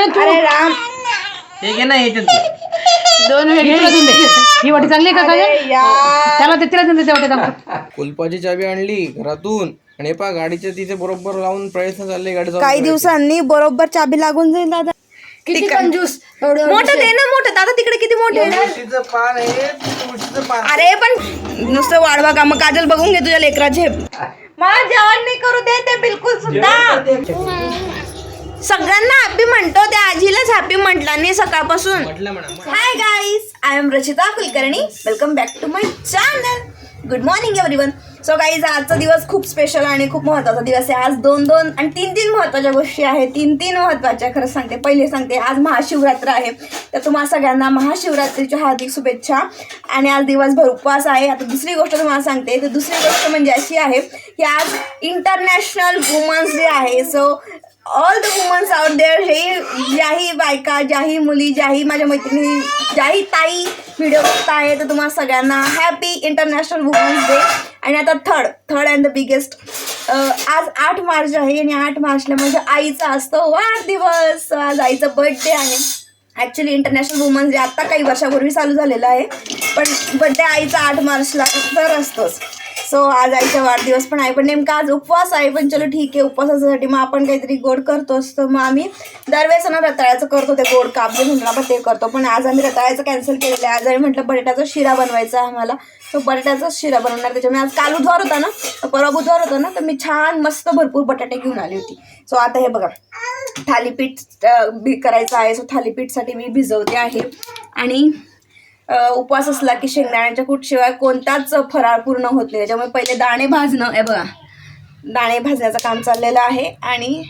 ना तू. अरे राम. हे घे ना याच्यात दोन वेळी तुला देऊन दे. ही वाटी चांगली आहे का काय त्याला ते तिला देऊन दे त्या वाटीत आमच्या. कुलपाची चावी आणली घरातून. आणि हे पहा गाडीच्या तिथे बरोबर लावून प्रयत्न चालले गाडी चालू काही. दिवसांनी बरोबर चाबी लागून जाईल दादा. किती कंजूस? एवढं मोठं दे ना मोठं. दादा तिकडे किती मोठे आहे? तुळशीचं पान आहे तुळशीचं पान. अरे पण नुसतं वाढवा का मग काजल बघून घे तुझ्या लेकराचे. मला जेवण नाही करू दे ते बिलकुल सुद्धा. सगळ्यांना हॅपी म्हणतो. त्या आजीलाच हॅपी म्हटला नाही सकाळपासून. म्हटलं म्हणा hi guys I am Rachita Kulkarni. Welcome back to my channel good morning everyone so guys आजचा दिवस खूप स्पेशल आणि खूप महत्त्वाचा दिवस आहे. आज दोन दोन आणि तीन तीन महत्त्वाच्या गोष्टी आहेत. तीन तीन महत्त्वाच्या खरंच सांगते. पहिले सांगते आज महाशिवरात्र आहे. तर तुम्हाला सगळ्यांना महाशिवरात्रीच्या हार्दिक शुभेच्छा. आणि आज दिवसभर उपवास आहे. आता दुसरी गोष्ट तुम्हाला सांगते. तर दुसरी गोष्ट म्हणजे अशी आहे की आज इंटरनॅशनल वुमन्स डे आहे. So all the women's out there हे ज्याही बायका ज्याही मुली ज्याही माझ्या मैत्रिणी ज्याही ताई व्हिडिओ आहे तर तुम्हाला सगळ्यांना हॅपी इंटरनॅशनल वुमन्स डे आणि आता third third and the biggest आज आठ मार्च आहे आणि आठ मार्चला माझ्या आईचा असतो वाढदिवस. आज आईचा बर्थडे आहे. ॲक्च्युली इंटरनॅशनल वुमन्स डे आत्ता काही वर्षापूर्वी चालू झालेला आहे. पण बड्डे आईचा आठ मार्चला तर असतोच. सो आज आईचा वाढदिवस पण आहे. पण नेमका आज उपवास आहे पण चलो ठीक आहे उपवासासाठी मग आपण काहीतरी गोड करतो असतो. मग आम्ही दरवेळेस ना रताळ्याचं करतो ते गोड कापजे म्हटलं आपण ते करतो. पण आज आम्ही रताळ्याचं कॅन्सल केलेलं आहे. आज आम्ही म्हटलं बटाट्याचा शिरा बनवायचा आहे आम्हाला. तो बटाट्याचा शिरा बनवणार. त्याच्यामुळे आज काल बुधवार होता ना परवा बुधवार होता ना तर मी छान मस्त भरपूर बटाटे घेऊन आली होती. सो आता हे बघा थालीपीठ बी करायचं आहे. सो थालीपीठसाठी मी भिजवते आहे. आणि उपवास असला की शेंगदाण्याच्या कूटशिवाय कोणताच फराळ पूर्ण होत नाही. त्याच्यामुळे पहिले दाणे भाजणं हे बघा. दाणे भाजण्याचं काम चाललेलं आहे आणि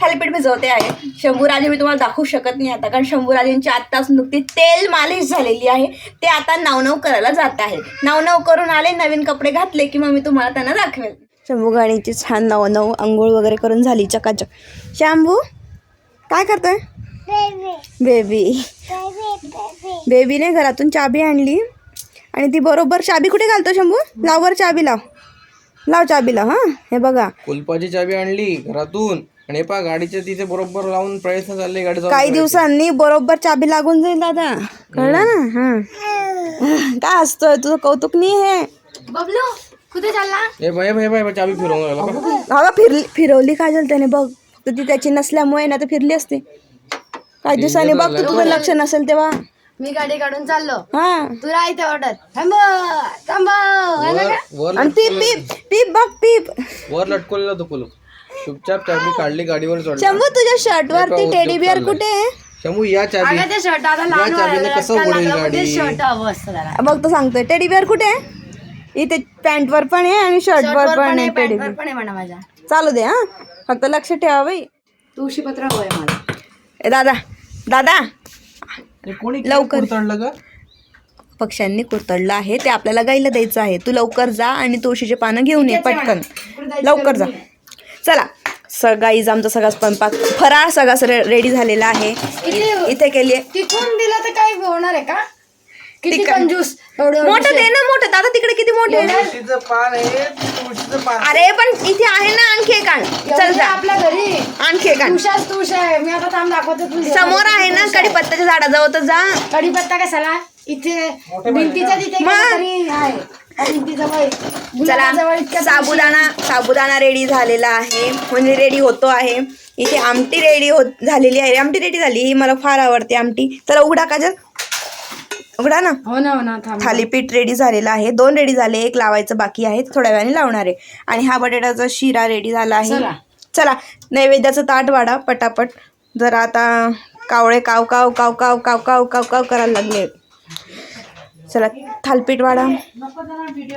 थालीपीठ भिजवते आहे. शंभूराजे मी तुम्हाला दाखवू शकत नाही आता कारण शंभूराजेंची आत्ताच नुकती तेल मालिश झालेली आहे. ते आता नवनव करायला जात आहे. नवनव करून आले नवीन कपडे घातले की मग मी तुम्हाला त्यांना दाखवेल. शंभू गाणीची छान नवनव आंघोळ वगैरे करून झाली चकाचक. शंभू काय करतोय? बेबी बेबीने घरातून चाबी आणली. आणि ती बरोबर चाबी कुठे घालतो शंभू? लाव वर चाबी लाव. लाव चाबी लाव हां? हे बघा. कुलपाची चावी आणली घरातून. आणि हे पहा गाडीच्या तिथे बरोबर लावून प्रयत्न चालले गाडी काही. दिवसांनी बरोबर चाबी लागून जाईल दादा. कळलं ना? हां. काय असतोय तुझं कौतुक नाही हे बबलू कुठे चालला? हे बाय बाय बाय चावी फिरवून फिरवली काजल त्याने बघ. तर ती त्याची नसल्यामुळे ना तर फिरली असते. काही दिवसांनी बघ तू तुझं लक्ष नसेल तेव्हा. मी गाडी काढून चाललो. हा. तू राहते ऑर्डर थांब थांब. वर वर आणि पीप पीप पीप बघ पीप. वर लटकवलेला तो कुलूप चुपचाप चावी काढली गाडीवर शंभू तुझ्या शर्ट वरती टेडी बिअर. कुठे आहे? शंभू या चावी अगं ते शर्ट आता लहान या चावीने व्हायला कसं रस्ता उडेल लागला गाडी? शर्ट हवं असतं त्याला बघ तो सांगतोय. टेडी बिअर कुठे आहे? इथे पॅन्ट वर पण आहे आणि शर्ट वर शर्टवर पण आहे आहे टेडी पण आहे म्हणा माझ्या. चालू दे हा. फक्त लक्ष ठेवा बाई. तुळशी पत्र हवंय मला. ए दादा दादा. कोणी लवकर. चढलं पक्ष्यांनी कुरतडलं आहे ते आपल्याला गाईला द्यायचं आहे. तू लवकर जा आणि तुळशीचे पानं घेऊन ये पटकन. लवकर जा. चला. स गाईज आमचा सगळा स्वयंपाक. फराळ सगळा रेडी झालेला आहे. इथे केली तिथून दिलं तर काय होणार आहे का? किती ती का- कंजूस एवढं मोठं दे ना मोठं. दादा तिकडे किती मोठे आहे? तुळशीचं पान आहे तुळशीचं पान. अरे पण इथे आहे ना आणखी एक आण. चल जा. आपल्या घरी. आणखी एक आण. तुळशाच तुळश आहे. मी आता थांब दाखवतो तुला समोर आहे ना कडीपत्त्याच्या झाडाजवळ तर जा. कढीपत्ता कशाला? इथे भिंतीच्या तिथे मग? भिंतीजवळ. चला इतक्या साबुदाणा साबुदाणा रेडी झालेला आहे. म्हणजे रेडी होतो आहे. इथे आमटी रेडी होत झालेली आहे. आमटी रेडी झाली. ही मला फार आवडते आमटी. चला उघडा काजल. उघडा ना. हो ना हो ना थांब थालीपीठ रेडी झालेलं आहे. दोन रेडी झाले एक लावायचं बाकी आहे. थोड्या वेळाने लावणार आहे. आणि हा बटाट्याचा शिरा रेडी झाला आहे. चला. चला नैवेद्याचं ताट वाढा पटापट. जरा आता कावळे काव काव काव काव काव काव काव काव करायला लागले चला थालपीठ वाढा.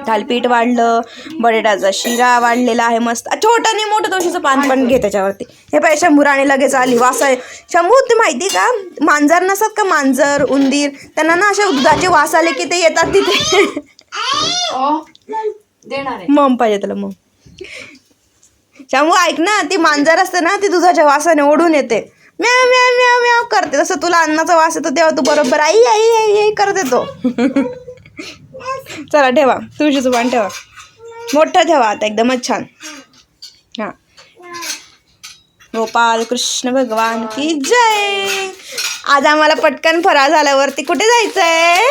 थालपीठ वाढलं बटाट्याचा शिरा वाढलेला आहे मस्त. छोटं आणि मोठं दोशीचं पान पण घे त्याच्यावरती. हे पाहिजे शंभू राणी लगेच आली. वास आहे. शंभू ते माहिती का? मांजर नसतात का? मांजर उंदीर त्यांना ना असे दुधाचे वास आले की ते येतात तिथे. मम पाहिजे त्याला मम. शंभू ऐक ना ती मांजर असते ना ती दुधाच्या वासाने ओढून येते. म्याव म्याव म्याव म्याव करते. तसं तुला अन्नाचा वास येतो तेव्हा तू बरोबर आई आई आई आई करत येतो. चला ठेवा. तुळशीचं पान ठेवा. मोठं ठेवा आता एकदमच छान. हां. गोपाल कृष्ण भगवान की जय. आज आम्हाला पटकन फराळ झाल्यावरती कुठे जायचंय?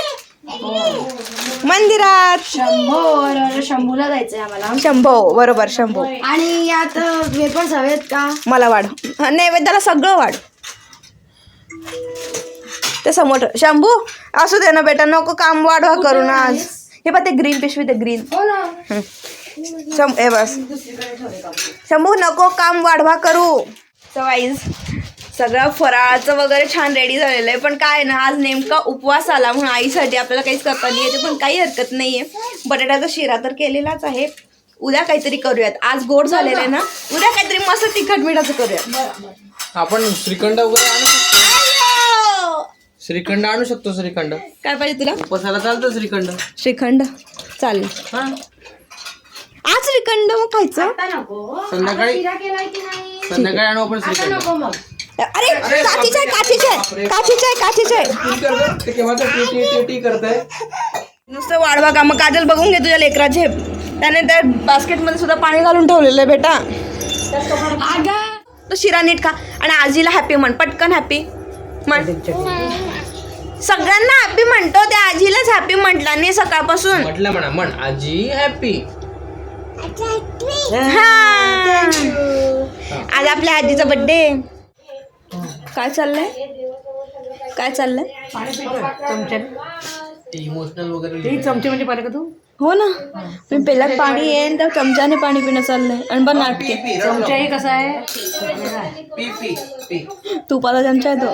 मंदिरात. शंभो बरोबर शंभूला जायचंय आम्हाला. शंभो बरोबर शंभो. आणि यात वेपर्स हवेत का? मला वाढ. हा, नैवेद्याला सगळं वाढ. ते समोर शंभू असू दे ना बेटा नको काम वाढवा करू ना आज. हे बघ ते ग्रीन पिशवी ते ग्रीन हो ना. शंभ हे बस. शंभू नको काम वाढवा करू. वाईज सगळं फराळाचं वगैरे छान रेडी झालेलं आहे. पण काय ना आज नेमका उपवास आला म्हणून आईसाठी आपल्याला काहीच करता नाही येते पण काही हरकत नाही आहे बटाट्याचा शिरा तर केलेलाच आहे. उद्या काहीतरी करूयात. आज गोड झालेलं आहे ना उद्या काहीतरी मस्त तिखट मिठाचं करूयात. आपण श्रीखंड वगैरे आणू शकतो. श्रीखंड आणू शकतो श्रीखंड. काय पाहिजे तुला? उपसाला चालतं श्रीखंड. श्रीखंड? चालेल. हा. आज श्रीखंड मग खायचं? संध्याकाळी शिरा केलाय की नाही? संध्याकाळी आणू आपण श्रीखंड. नको मग. अरे काचीच आहे काचीच आहे काचीच आहे काचीच आहे करतोय. नुसतं वाढवा का मग काजल बघून घे तुझ्या लेकराचे. त्याने त्या बास्केटमध्ये सुद्धा पाणी घालून ठेवलेलं आहे बेटा. अगं. तो शिरा नीट खा. आणि आजीला हॅपी म्हण. पटकन हॅपी म्हण. सगळ्यांना हॅपी म्हणतो. त्या आजीलाच हॅपी म्हटलं नाही सकाळपासून. म्हटलं म्हणा म्हण. आजी हॅपी हा. आज आपल्या आजीचा बर्थडे काय चाललंय? काय चाललंय? इमोशनल वगैरे चमचे म्हणजे का तू? हो ना. मी पहिल्यात पाणी येईन तर चमच्याने पाणी पिणं चाललंय. आणि बघ नाटके. चमचा हे कसं आहे? पी पी पी. तुपाचा चमचा आहे तो?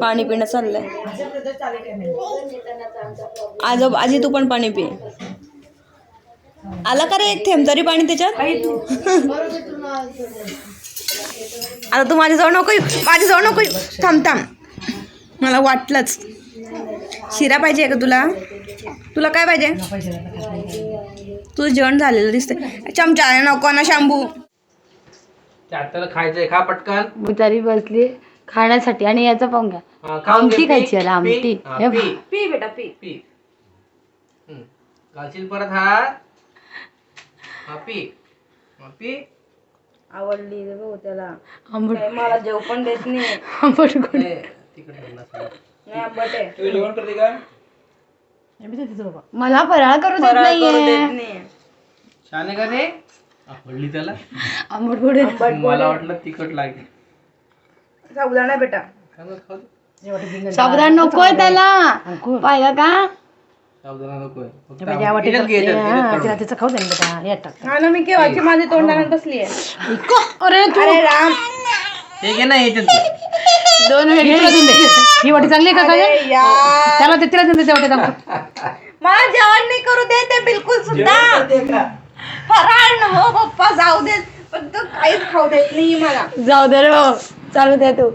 पाणी पिणं चाललंय. आज आजी तू पण पाणी पी. आला का रे एक थेंब? तरी पाणी त्याच्यात? आता तू माझ्याजवळ नको येऊ. माझ्याजवळ नको येऊ. थांब थांब. मला वाटलंच. शिरा पाहिजे का तुला? तुला काय पाहिजे? तुझं जेवण झालेलं दिसतंय. चमचा नको ना शांबू. खायचंय खा पटकन. बुतारी बसली खाण्यासाठी आणि याचं पाहून घ्या. हा, आमटी पी. खायची याला, पी. आमटी. पी. पी बेटा पी. पी. घालशील परत हा? पी. पी. आवडली रे भाऊ त्याला. आंबट काय मला जेव पण देत नाही. आंबट गोड. ए, तिकडे बोलला असं. नाही आंबट आहे. तू जेवण करते का? मला फराळ करू देत फराळ करू नाहीये देत नाही. छान आहे का रे आवडली त्याला? आंबट गोड आहे. मला वाटलं तिखट लागेल. साबुदाणा बेटा. खा ना. साबुदाणा नकोय त्याला. पाहिलं का? साबुदाणा नकोय फक्त आमटी. याच्यात घे, याच्यात, याच्यात काढून. हा ना मी केव्हाची माझी तोंडाने बसली आहे? अरे तू अरे राम. हे घे ना याच्यात घे. दोन वेळ ही वाटी चांगली का अरे यार. त्याला ते तिला देते तेवढे मला जेवण नाही करू दे ते बिलकुल सुद्धा. फराळ न हो पप्पा जाऊ दे पण तू काहीच खाऊ देत नाही मला. जाऊ दे रे भाऊ. चालू दे तू.